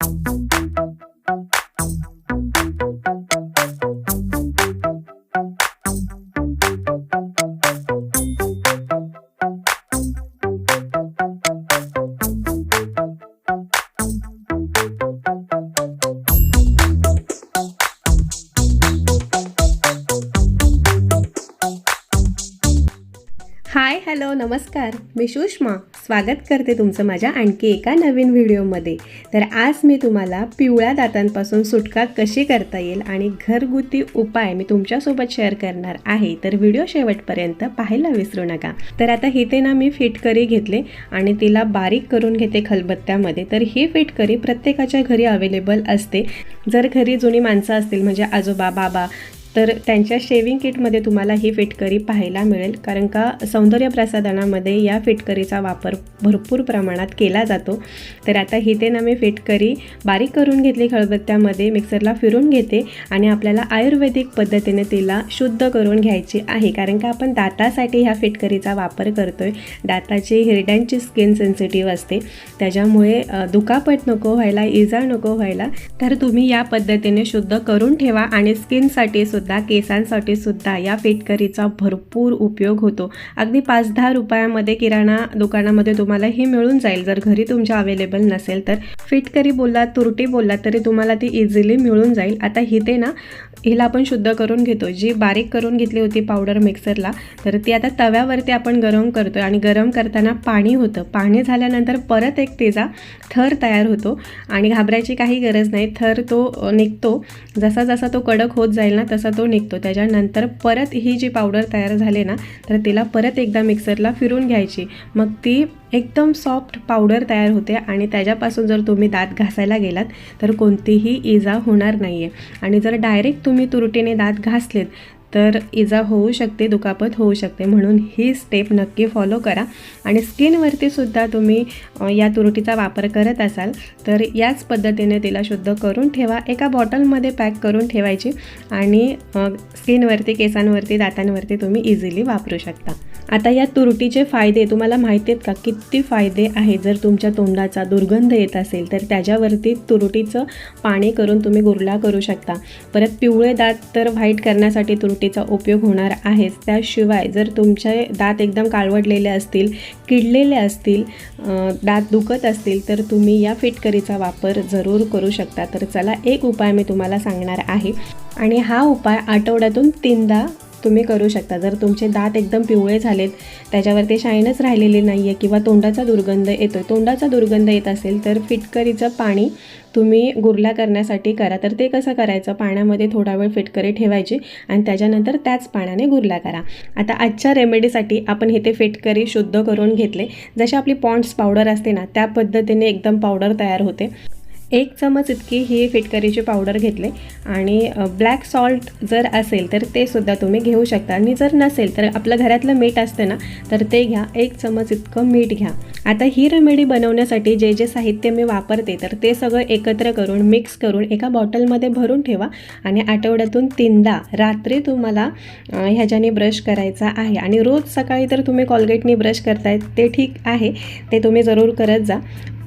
Hi hello नमस्कार मी सुषमा. स्वागत करते तुमचं माझ्या आणखी एका नवीन व्हिडिओमध्ये. तर आज मी तुम्हाला पिवळ्या दातांपासून सुटका कशी करता येईल आणि घरगुती उपाय मी तुमच्यासोबत शेअर करणार आहे तर व्हिडिओ शेवटपर्यंत पाहायला विसरू नका. तर आता इथे ना मी फिटकरी घेतले आणि तिला बारीक करून घेते खलबत्त्यामध्ये. तर ही फिटकरी प्रत्येकाच्या घरी अवेलेबल असते. जर घरी जुनी माणसं असतील म्हणजे आजोबा बाबा तर त्यांच्या शेविंग किटमध्ये तुम्हाला ही फिटकरी पाहायला मिळेल. कारण का सौंदर्य प्रसाधनामध्ये या फिटकरीचा वापर भरपूर प्रमाणात केला जातो. तर आता इथे ना मी फिटकरी बारीक करून घेतली खळबत्त्यामध्ये मिक्सरला फिरून घेते आणि आपल्याला आयुर्वेदिक पद्धतीने तिला शुद्ध करून घ्यायची आहे. कारण का आपण दातासाठी ह्या फिटकरीचा वापर करतो आहे दाताची हिरड्यांची स्किन सेन्सिटिव्ह असते. त्याच्यामुळे दुखापत नको व्हायला इजा नको व्हायला तर तुम्ही या पद्धतीने शुद्ध करून ठेवा आणि स्किनसाठी सुद्धा केसांसाठी सुद्धा या फिटकरीचा भरपूर उपयोग होतो. अगदी पाच दहा रुपयामध्ये किराणा दुकानामध्ये तुम्हाला हे मिळून जाईल. जर घरी तुमच्या अवेलेबल नसेल तर. फिटकरी बोललात तुरटी बोललात तरी तुम्हाला ती इझिली मिळून जाईल. आता हिते ना हिला आपण शुद्ध करून घेतो. जी बारीक करून घेतली होती पावडर मिक्सरला तर ती आता तव्यावरती आपण गरम करतो आणि गरम करताना पाणी होतं. पाणी झाल्यानंतर परत एक तेजा थर तयार होतो. आणि घाबरायची काही गरज नाही. थर तो निघतो. जसा जसा तो कडक होत जाईल ना तसा तो निघतो. त्याच्यानंतर परत ही जी पावडर तयार झाली ना तर तिला परत एकदा मिक्सरला फिरून घ्यायची. मग ती एकदम सॉफ्ट पावडर तयार होते आणि त्याच्यापासून जर तुम्ही दात घासायला गेलात तर कोणतीही इजा होणार नाही आहे आणि जर डायरेक्ट तुम्ही तुरटीने दात घासलेत तर इजा होऊ शकते दुखापत होऊ शकते म्हणून ही स्टेप नक्की फॉलो करा. आणि स्किनवरती सुद्धा तुम्ही या तुरटीचा वापर करत असाल तर याच पद्धतीने तिला शुद्ध करून ठेवा. एका बॉटलमध्ये पॅक करून ठेवायची आणि स्किनवरती केसांवरती दातांवरती तुम्ही इझिली वापरू शकता. आता या तुरटीचे फायदे तुम्हाला माहिती आहेत का? किती फायदे आहेत? जर तुमच्या तोंडाचा दुर्गंध येत असेल तर त्याच्यावरती तुरटीचं पाणी करून तुम्ही गुरला करू शकता. परत पिवळे दात तर व्हाईट करण्यासाठी तुरटीचा उपयोग होणार आहेच. त्याशिवाय जर तुमचे दात एकदम काळवडलेले असतील किडलेले असतील दात दुखत असतील तर तुम्ही या फिटकरीचा वापर जरूर करू शकता. तर चला एक उपाय मी तुम्हाला सांगणार आहे. आणि हा उपाय आठवड्यातून तीनदा तुम्ही करू शकता. जर तुमचे दात एकदम पिवळे झालेत त्याच्यावरती शाईनच राहिलेली नाही आहे किंवा तोंडाचा दुर्गंध येतो तोंडाचा दुर्गंध येत असेल तर फिटकरीचं पाणी तुम्ही गुरला करण्यासाठी करा. तर ते कसं करायचं? पाण्यामध्ये थोडा वेळ फिटकरी ठेवायची आणि त्याच्यानंतर त्याच पाण्याने गुरला करा. आता आजच्या रेमेडीसाठी आपण इथे फिटकरी शुद्ध करून घेतले. जशी आपली पॉन्ड्स पावडर असते ना त्या पद्धतीने एकदम पावडर तयार होते. एक चमच इतकी ही फिटकरीची पावडर घेतले आणि ब्लॅक सॉल्ट जर असेल तर ते सुद्धा तुम्ही घेऊ शकता. आणि जर नसेल तर आपलं घरातलं मीठ असतं ना तर ते घ्या. एक चमच इतकं मीठ घ्या. आता ही रेमेडी बनवण्यासाठी जे जे साहित्य मी वापरते तर ते सगळं एकत्र करून मिक्स करून एका बॉटलमध्ये भरून ठेवा आणि आठवड्यातून तीनदा रात्री तुम्हाला ह्याच्याने ब्रश करायचा आहे. आणि रोज सकाळी तर तुम्ही कॉलगेटनी ब्रश करतायत ते ठीक आहे. ते तुम्ही जरूर करत जा.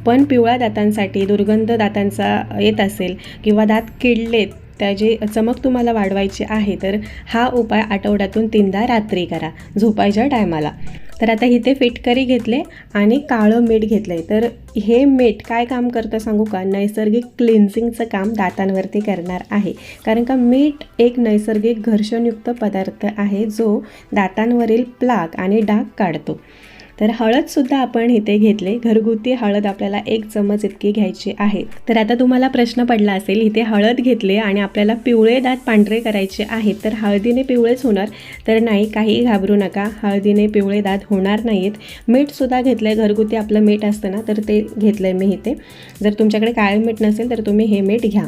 पण पिवळ्या दातांसाठी दुर्गंध दातांचा येत असेल किंवा दात किडलेत त्याची चमक तुम्हाला वाढवायची आहे तर हा उपाय आठवड्यातून तीनदा रात्री करा झोपायच्या टायमाला. तर आता इथे फिटकरी घेतले आणि काळं मीठ घेतलं आहे तर हे मीठ काय काम करतं सांगू का? नैसर्गिक क्लिन्झिंगचं काम दातांवरती करणार आहे. कारण का मीठ एक नैसर्गिक घर्षणयुक्त पदार्थ आहे जो दातांवरील प्लाग आणि डाग काढतो. तर हळदसुद्धा आपण इथे घेतले. घरगुती हळद आपल्याला एक चमच इतकी घ्यायची आहे. तर आता तुम्हाला प्रश्न पडला असेल इथे हळद घेतले आणि आपल्याला पिवळे दात पांढरे करायचे आहेत. तर हळदीने पिवळेच होणार. तर नाही काही घाबरू नका. हळदीने पिवळे दात होणार नाहीत. मीठसुद्धा घेतलं आहे घरगुती आपलं मीठ असतं ना तर ते घेतलं आहे मी इथे. जर तुमच्याकडे काळे मीठ नसेल तर तुम्ही हे मीठ घ्या.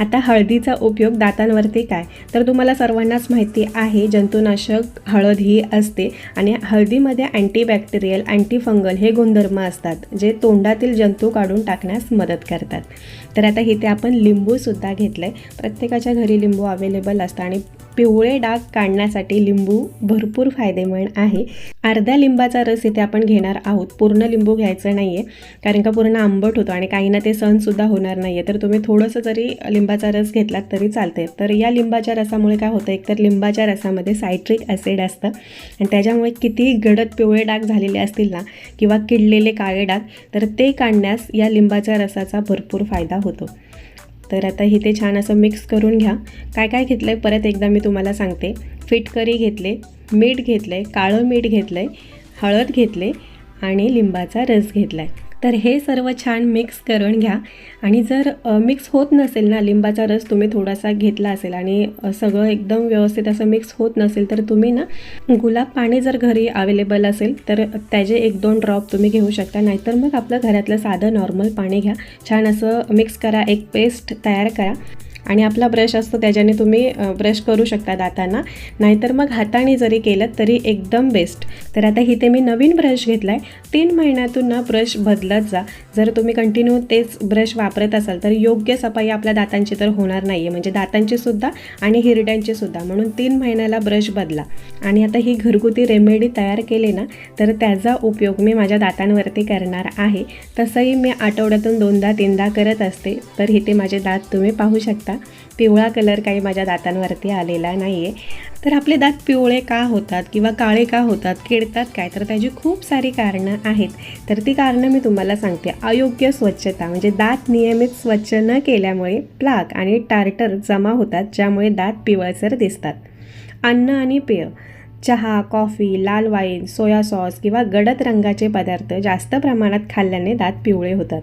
आता हळदीचा उपयोग दातांवरती काय? तर तुम्हाला सर्वांनाच माहिती आहे जंतुनाशक हळद ही असते आणि हळदीमध्ये अँटीबॅक्टेरियल अँटीफंगल हे गुणधर्म असतात जे तोंडातील जंतू काढून टाकण्यास मदत करतात. तर आता इथे आपण लिंबूसुद्धा घेतलं आहे प्रत्येकाच्या घरी लिंबू अवेलेबल असतं आणि पिवळे डाग काढण्यासाठी लिंबू भरपूर फायदेमंद आहे. अर्ध्या लिंबाचा रस इथे आपण घेणार आहोत. पूर्ण लिंबू घ्यायचं नाही आहे कारण का पूर्ण आंबट होतो आणि काहींना ते सहनसुद्धा होणार नाही आहे तर तुम्ही थोडंसं जरी लिंबाचा रस घेतलात तरी चालते तर या लिंबाच्या रसामुळे काय होतं? एकतर लिंबाच्या रसामध्ये सायट्रिक ॲसिड असतं. आणि त्याच्यामुळे किती गडद पिवळे डाग झालेले असतील ना किंवा किडलेले काळे डाग तर ते काढण्यास या लिंबाच्या रसाचा भरपूर फायदा होतो. तर आता हे ते छान असं मिक्स करून घ्या. काय काय घेतलं आहे परत एकदा मी तुम्हाला सांगते. फिट करी घेतले मीठ घेतलं आहे काळं मीठ घेतलं आहे हळद घेतले आणि लिंबाचा रस घेतला आहे तर हे सर्व छान मिक्स करून घ्या. आणि जर मिक्स होत नसेल ना लिंबाचा रस तुम्ही थोडासा घेतला असेल आणि सगळं एकदम व्यवस्थित असं मिक्स होत नसेल तर तुम्ही ना गुलाब पाणी जर घरी अवेलेबल असेल तर त्याचे एक दोन ड्रॉप तुम्ही घेऊ शकता. नाहीतर मग आपलं घरातलं साधं नॉर्मल पाणी घ्या. छान असं मिक्स करा एक पेस्ट तयार करा. आणि आपला ब्रश असतो त्याच्याने तुम्ही ब्रश करू शकता दातांना. नाहीतर मग हाताने जरी केलं तरी एकदम बेस्ट तर आता इथे मी नवीन ब्रश घेतला आहे तीन महिन्यातून ना ब्रश बदलत जा. जर तुम्ही कंटिन्यू तेच ब्रश वापरत असाल तर योग्य सफाई आपल्या दातांची तर होणार नाही आहे म्हणजे दातांची सुद्धा आणि हिरड्यांची सुद्धा. म्हणून तीन महिन्याला ब्रश बदला. आणि आता ही घरगुती रेमेडी तयार केली ना तर त्याचा उपयोग मी माझ्या दातांवरती करणार आहे. तसंही मी आठवड्यातून दोनदा तीनदा करत असते. तर इथे माझे दात तुम्ही पाहू शकता. पिवळा कलर काही माझ्या दातांवरती आलेला नाही आहे तर आपले दात पिवळे का होतात किंवा काळे का होतात किडतात काय? तर त्याची खूप सारी कारणं आहेत. तर ती कारणं मी तुम्हाला सांगते. अयोग्य स्वच्छता म्हणजे दात नियमित स्वच्छ न केल्यामुळे प्लाक आणि टार्टर जमा होतात ज्यामुळे दात पिवळसर दिसतात. अन्न आणि पेय चहा कॉफी लाल वाईन सोया सॉस किंवा गडद रंगाचे पदार्थ जास्त प्रमाणात खाल्ल्याने दात पिवळे होतात.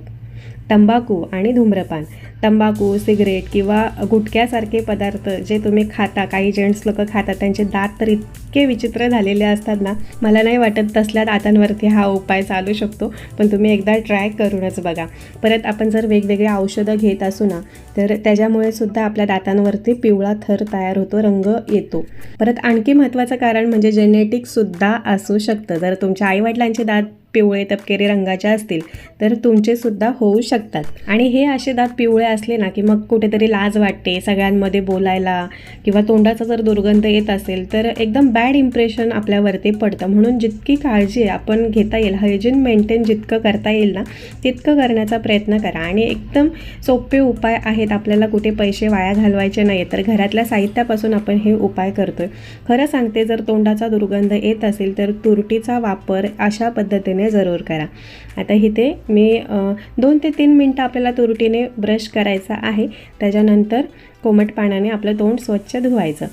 तंबाखू आणि धूम्रपान. तंबाखू सिगरेट किंवा गुटख्यासारखे पदार्थ जे तुम्ही खाता काही जेंट्स लोक खातात त्यांचे दात तर इतके विचित्र झालेले असतात ना मला नाही वाटत तसल्या दातांवरती हा उपाय चालू शकतो पण तुम्ही एकदा ट्राय करूनच बघा. परत आपण जर वेगवेगळे औषधं घेत असू ना तर त्याच्यामुळे सुद्धा आपल्या दातांवरती पिवळा थर तयार होतो रंग येतो. परत आणखी महत्त्वाचं कारण म्हणजे जेनेटिकसुद्धा असू शकतं. जर तुमच्या आईवडिलांचे दात पिवळे तपकेरी रंगाचे असतील तर तुमचेसुद्धा होऊ शकतात. आणि हे असे दात पिवळे असले ना की मग कुठेतरी लाज वाटते सगळ्यांमध्ये बोलायला किंवा तोंडाचा जर दुर्गंध येत असेल तर एकदम बॅड इम्प्रेशन आपल्यावरती पडतं. म्हणून जितकी काळजी आपण घेता येईल हायजीन मेंटेन जितकं करता येईल ना तितकं करण्याचा प्रयत्न करा. आणि एकदम सोपे उपाय आहेत आपल्याला कुठे पैसे वाया घालवायचे नाही तर घरातल्या साहित्यापासून आपण हे उपाय करतोय. खरं सांगते जर तोंडाचा दुर्गंध येत असेल तर तुरटीचा वापर अशा पद्धतीने जरूर करा. आता इथे मी दोन ते तीन मिनटं आपल्याला तुरटीने ब्रश करायचा आहे. त्याच्यानंतर कोमट पाण्याने आपलं तोंड स्वच्छ धुवायचं.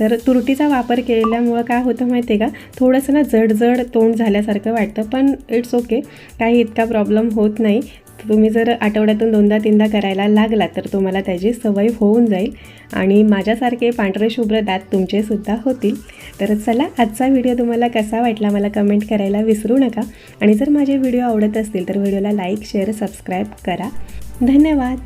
तर तुरटीचा वापर केल्यामुळं काय होतं माहिती आहे का? थोडंसं ना जड तोंड झाल्यासारखं वाटतं पण इट्स ओके काही इतका प्रॉब्लेम होत नाही. तुम्ही जर आठवड्यातून दोनदा तीनदा करायला लागला तर तुम्हाला त्याची सवय होऊन जाईल. आणि माझ्यासारखे पांढरे शुभ्र दात तुमचेसुद्धा होतील. तर चला आजचा व्हिडिओ तुम्हाला कसा वाटला मला कमेंट करायला विसरू नका. आणि जर माझे व्हिडिओ आवडत असतील तर व्हिडिओला लाईक शेअर सबस्क्राईब करा. धन्यवाद!